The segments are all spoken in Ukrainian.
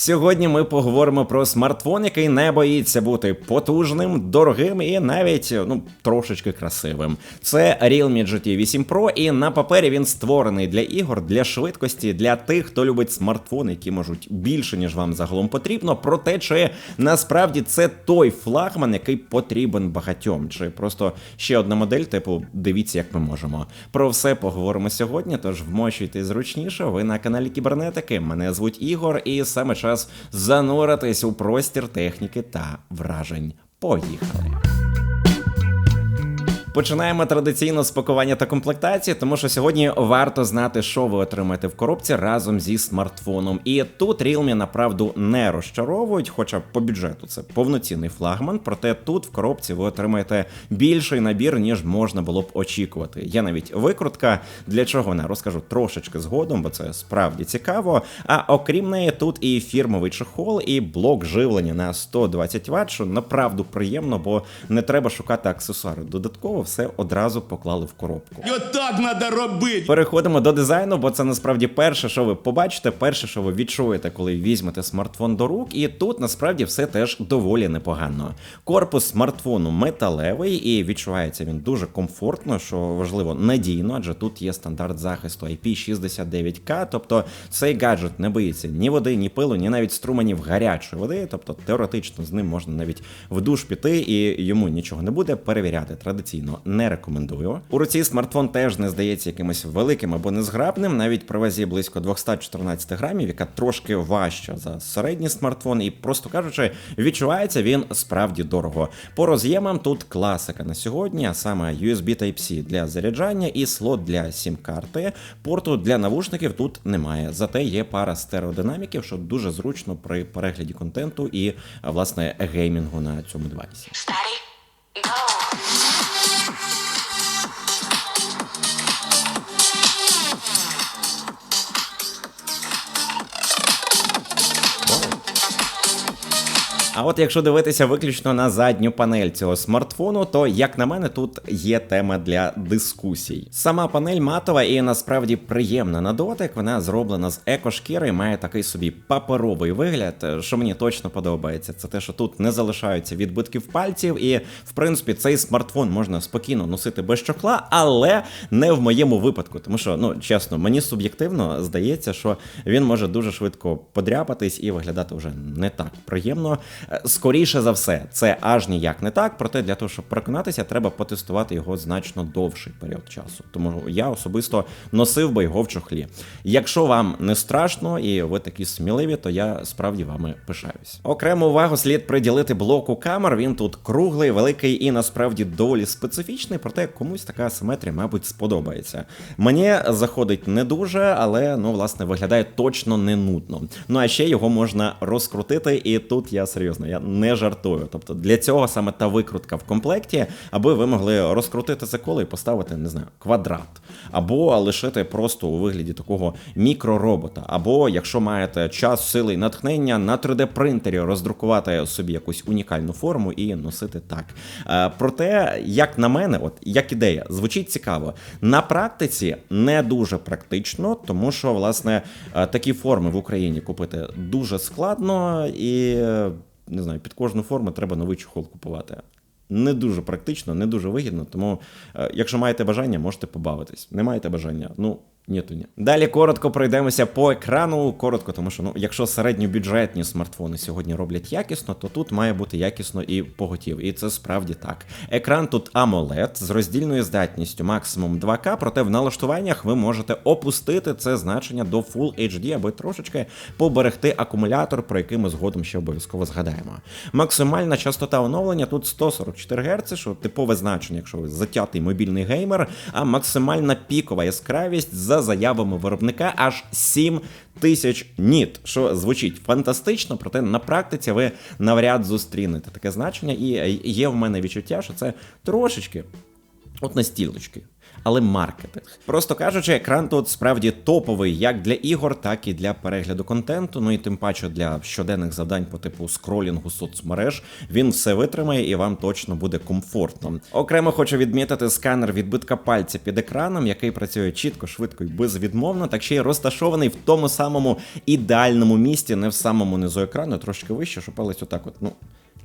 Сьогодні ми поговоримо про смартфон, який не боїться бути потужним, дорогим і навіть ну трошечки красивим. Це Realme GT 8 Pro, і на папері він створений для ігор, для швидкості, для тих, хто любить смартфони, які можуть більше ніж вам загалом потрібно. Проте, чи насправді це той флагман, який потрібен багатьом, чи просто ще одна модель, типу дивіться, як ми можемо. Про все поговоримо сьогодні. Тож вмощуйте зручніше. Ви на каналі Кібернетики. Мене звуть Ігор, і саме час зануритись у простір техніки та вражень. Поїхали! Починаємо традиційно з пакування та комплектації, тому що сьогодні варто знати, що ви отримаєте в коробці разом зі смартфоном. І тут Realme направду не розчаровують, хоча по бюджету це повноцінний флагман. Проте тут в коробці ви отримаєте більший набір, ніж можна було б очікувати. Є навіть викрутка, для чого вона розкажу трошечки згодом, бо це справді цікаво. А окрім неї, тут і фірмовий чехол, і блок живлення на 120 Вт, що направду приємно, бо не треба шукати аксесуари додатково все одразу поклали в коробку. І от так треба робити. Переходимо до дизайну, бо це насправді перше, що ви побачите, перше, що ви відчуєте, коли візьмете смартфон до рук. І тут насправді все теж доволі непогано. Корпус смартфону металевий і відчувається він дуже комфортно, що важливо надійно, адже тут є стандарт захисту IP69K, тобто цей гаджет не боїться ні води, ні пилу, ні навіть струменів гарячої води. Тобто теоретично з ним можна навіть в душ піти і йому нічого не буде перевіряти традиційно не рекомендую. У руці смартфон теж не здається якимось великим або незграбним, навіть при вазі близько 214 грамів, яка трошки важча за середній смартфон, і просто кажучи, відчувається він справді дорого. По роз'ємам тут класика на сьогодні, а саме USB Type-C для заряджання і слот для сім-карти. Порту для навушників тут немає. Зате є пара стереодинаміків, що дуже зручно при перегляді контенту і власне геймінгу на цьому девайсі. Steady, А от якщо дивитися виключно на задню панель цього смартфону, то як на мене, тут є тема для дискусій. Сама панель матова і насправді приємна на дотик. Вона зроблена з екошкіри, має такий собі паперовий вигляд, що мені точно подобається. Це те, що тут не залишаються відбитків пальців, і в принципі цей смартфон можна спокійно носити без чохла, але не в моєму випадку. Тому що, ну чесно, мені суб'єктивно здається, що він може дуже швидко подряпатись і виглядати вже не так приємно. Е, Скоріше за все, це аж ніяк не так. Проте для того, щоб переконатися, треба потестувати його значно довший період часу. Тому я особисто носив би його в чохлі. Якщо вам не страшно і ви такі сміливі, то я справді вами пишаюсь. Окрему увагу слід приділити блоку камер. Він тут круглий, великий і насправді доволі специфічний. Проте комусь така асиметрія, мабуть, сподобається. Мені заходить не дуже, але ну власне виглядає точно не нудно. Ну а ще його можна розкрутити, і тут я серйозно, я не жартую. Тобто для цього саме та викрутка в комплекті, аби ви могли розкрутити це коло і поставити, не знаю, квадрат, або лишити просто у вигляді такого мікроробота. Або якщо маєте час, сили і натхнення на 3D принтері роздрукувати собі якусь унікальну форму і носити так. Е, Проте, як на мене, от як ідея, звучить цікаво. На практиці не дуже практично, тому що власне е, такі форми в Україні купити дуже складно і не знаю, під кожну форму треба новий чохол купувати. Не дуже практично, не дуже вигідно. Тому, е, якщо маєте бажання, можете побавитись. Не маєте бажання, ну. Ні, то ні. Далі коротко пройдемося по екрану. Коротко, тому що ну, якщо середньобюджетні смартфони сьогодні роблять якісно, то тут має бути якісно і поготів. І це справді так. Екран тут AMOLED з роздільною здатністю максимум 2К, проте в налаштуваннях ви можете опустити це значення до Full HD, аби трошечки поберегти акумулятор, про який ми згодом ще обов'язково згадаємо. Максимальна частота оновлення тут 144 Гц, що типове значення, якщо ви затятий мобільний геймер, а максимальна пікова яскравість за заявами виробника аж 7 тисяч ніт, що звучить фантастично, проте на практиці ви навряд зустрінете таке значення, і є в мене відчуття, що це трошечки. От настілочки. Але маркетинг. Просто кажучи, екран тут справді топовий як для ігор, так і для перегляду контенту. Ну і тим паче для щоденних завдань по типу скролінгу соцмереж. Він все витримає і вам точно буде комфортно. Окремо хочу відмітити сканер відбитка пальця під екраном, який працює чітко, швидко і безвідмовно, так ще й розташований в тому самому ідеальному місці, не в самому низу екрану, трошки вище, що палець отак, от ну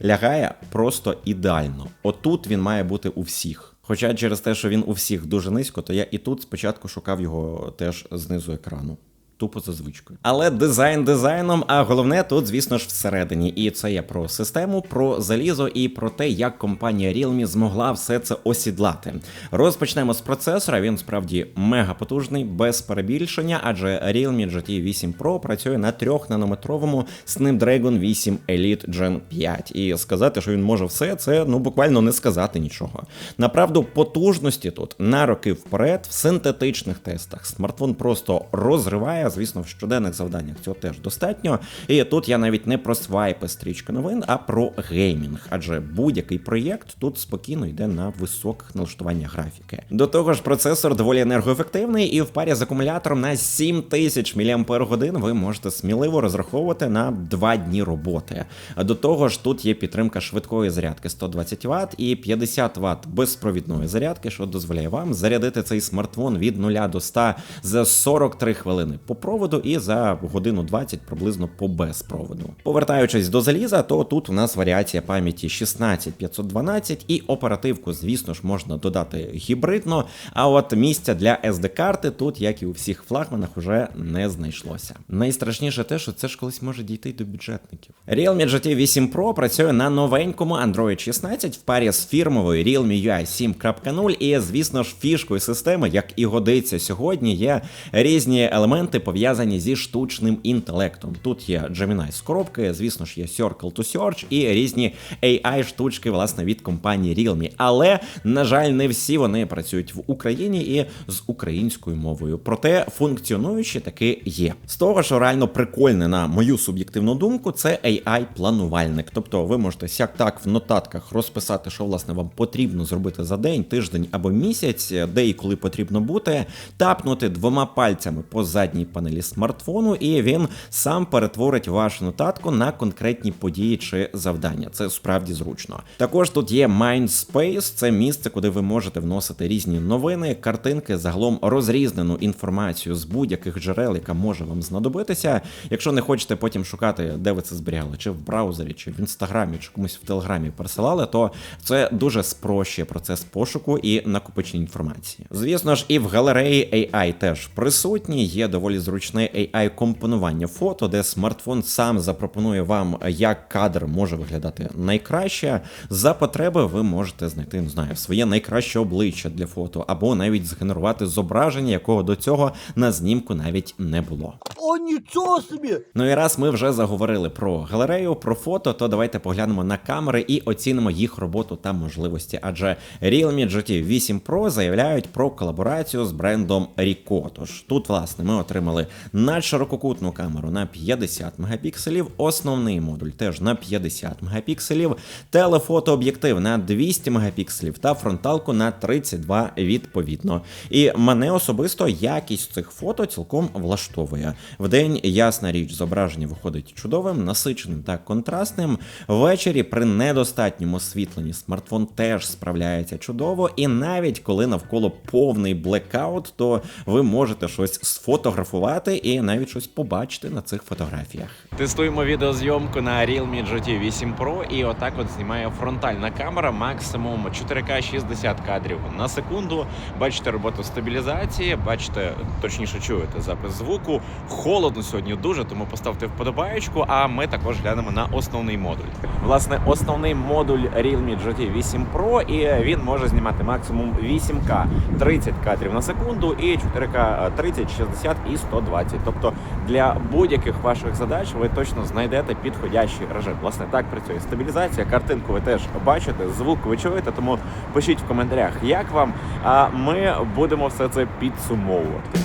лягає просто ідеально. Отут він має бути у всіх. Хоча через те, що він у всіх дуже низько, то я і тут спочатку шукав його теж знизу екрану. Тупо за звичкою. Але дизайн дизайном, а головне тут, звісно ж, всередині. І це я про систему, про залізо і про те, як компанія Realme змогла все це осідлати. Розпочнемо з процесора. Він справді мега потужний, без перебільшення, адже Realme GT 8 Pro працює на 3-нанометровому Snapdragon 8 Elite Gen 5. І сказати, що він може все, це ну буквально не сказати нічого. Направду, потужності тут на роки вперед, в синтетичних тестах смартфон просто розриває. Звісно, в щоденних завданнях цього теж достатньо. І тут я навіть не про свайпи стрічки новин, а про геймінг. Адже будь-який проєкт тут спокійно йде на високих налаштуваннях графіки. До того ж, процесор доволі енергоефективний, і в парі з акумулятором на 7000 мАч ви можете сміливо розраховувати на 2 дні роботи. До того ж, тут є підтримка швидкої зарядки 120 Вт і 50 Вт безпровідної зарядки, що дозволяє вам зарядити цей смартфон від 0 до 100 за 43 хвилини по проводу і за годину 20 приблизно по безпроводу. Повертаючись до заліза, то тут у нас варіація пам'яті 16512 і оперативку, звісно ж, можна додати гібридно. А от місця для SD-карти тут, як і у всіх флагманах, уже не знайшлося. Найстрашніше те, що це ж колись може дійти до бюджетників. Realme GT 8 Pro працює на новенькому Android 16 в парі з фірмовою Realme UI 7.0 і, звісно ж, фішкою системи, як і годиться сьогодні, є різні елементи пов'язані зі штучним інтелектом. Тут є Gemini з коробки, звісно ж, є Circle to Search і різні AI-штучки, власне, від компанії Realme. Але, на жаль, не всі вони працюють в Україні і з українською мовою. Проте функціонуючі таки є. З того, що реально прикольне, на мою суб'єктивну думку, це AI-планувальник. Тобто ви можете сяк так в нотатках розписати, що власне вам потрібно зробити за день, тиждень або місяць, де і коли потрібно бути, тапнути двома пальцями по задній панелі смартфону, і він сам перетворить вашу нотатку на конкретні події чи завдання. Це справді зручно. Також тут є Mindspace, це місце, куди ви можете вносити різні новини, картинки, загалом розрізнену інформацію з будь-яких джерел, яка може вам знадобитися. Якщо не хочете потім шукати, де ви це зберігали, чи в браузері, чи в інстаграмі, чи комусь в телеграмі пересилали, то це дуже спрощує процес пошуку і накопичення інформації. Звісно ж, і в галереї AI теж присутні. Є доволі зручне AI-компонування фото, де смартфон сам запропонує вам, як кадр може виглядати найкраще. За потреби ви можете знайти, не знаю, своє найкраще обличчя для фото, або навіть згенерувати зображення, якого до цього на знімку навіть не було. О, нічого собі! Ну і раз ми вже заговорили про галерею, про фото, то давайте поглянемо на камери і оцінимо їх роботу та можливості. Адже Realme GT 8 Pro заявляють про колаборацію з брендом Ricoh. Тож тут, власне, ми отримали надширококутну камеру на 50 мегапікселів, основний модуль теж на 50 мегапікселів, телефотооб'єктив на 200 мегапікселів та фронталку на 32 відповідно. І мене особисто якість цих фото цілком влаштовує. Вдень ясна річ, зображення виходить чудовим, насиченим та контрастним. Ввечері при недостатньому освітленні смартфон теж справляється чудово, і навіть коли навколо повний блекаут, то ви можете щось сфотографувати і навіть щось побачити на цих фотографіях. Тестуємо відеозйомку на Realme GT 8 Pro, і отак от знімає фронтальна камера, максимум 4К 60 кадрів на секунду. Бачите роботу стабілізації, бачите, точніше чуєте запис звуку. Холодно сьогодні дуже, тому поставте вподобаєчку. А ми також глянемо на основний модуль. Власне, основний модуль Realme GT 8 Pro, і він може знімати максимум 8К 30 кадрів на секунду і 4К 30, 60 і 120. Тобто для будь-яких ваших задач ви точно знайдете підходящий режим. Власне, так працює стабілізація. Картинку ви теж бачите, звук ви чуєте, тому пишіть в коментарях, як вам. А ми будемо все це підсумовувати.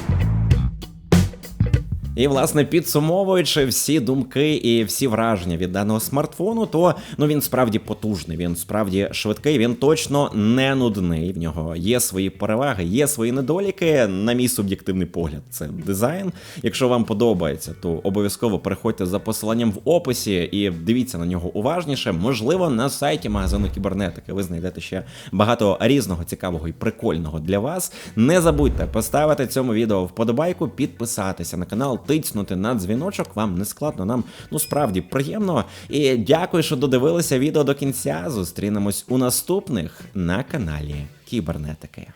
І власне підсумовуючи всі думки і всі враження від даного смартфону, то ну він справді потужний, він справді швидкий, він точно не нудний. В нього є свої переваги, є свої недоліки. На мій суб'єктивний погляд, це дизайн. Якщо вам подобається, то обов'язково переходьте за посиланням в описі і дивіться на нього уважніше. Можливо, на сайті магазину кібернетики ви знайдете ще багато різного цікавого і прикольного для вас. Не забудьте поставити цьому відео вподобайку, підписатися на канал, тицнути на дзвіночок. Вам не складно, нам ну справді приємно. І дякую, що додивилися відео до кінця. Зустрінемось у наступних на каналі Кібернетики.